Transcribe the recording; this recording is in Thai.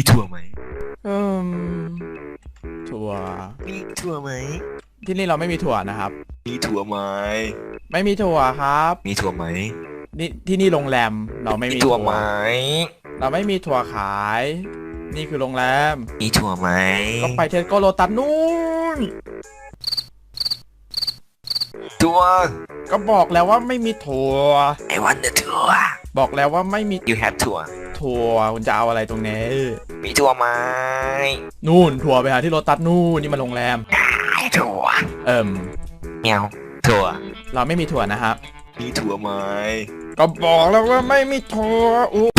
มีถั่วไหมอืมถั่ว มีถั่วไหม ที่นี่เราไม่มีถั่วนะครับ มีถั่วไหม ไม่มีถั่วครับ มีถั่วไหม นี่ที่นี่โรงแรมเราไม่มีถั่วไหม เราไม่มีถั่วขาย นี่คือโรงแรม มีถั่วไหม ก็ไปเทสโกโลตัสนู่นถั่ว ก็บอกแล้วว่าไม่มีถั่ว I want the ถั่ว บอกแล้วว่าไม่มี You have ถั่ว ถั่วคุณจะเอาอะไรตรงนี้มีถั่วไหมนู่นถั่วไปหาที่โลตัสนู่นนี่มันโรงแรมไอ้ถั่ว เอิ่มเมียวถั่ว เราไม่มีถั่วนะครับ มีถั่วไหมก็บอกแล้วว่าไม่มีถั่วอู้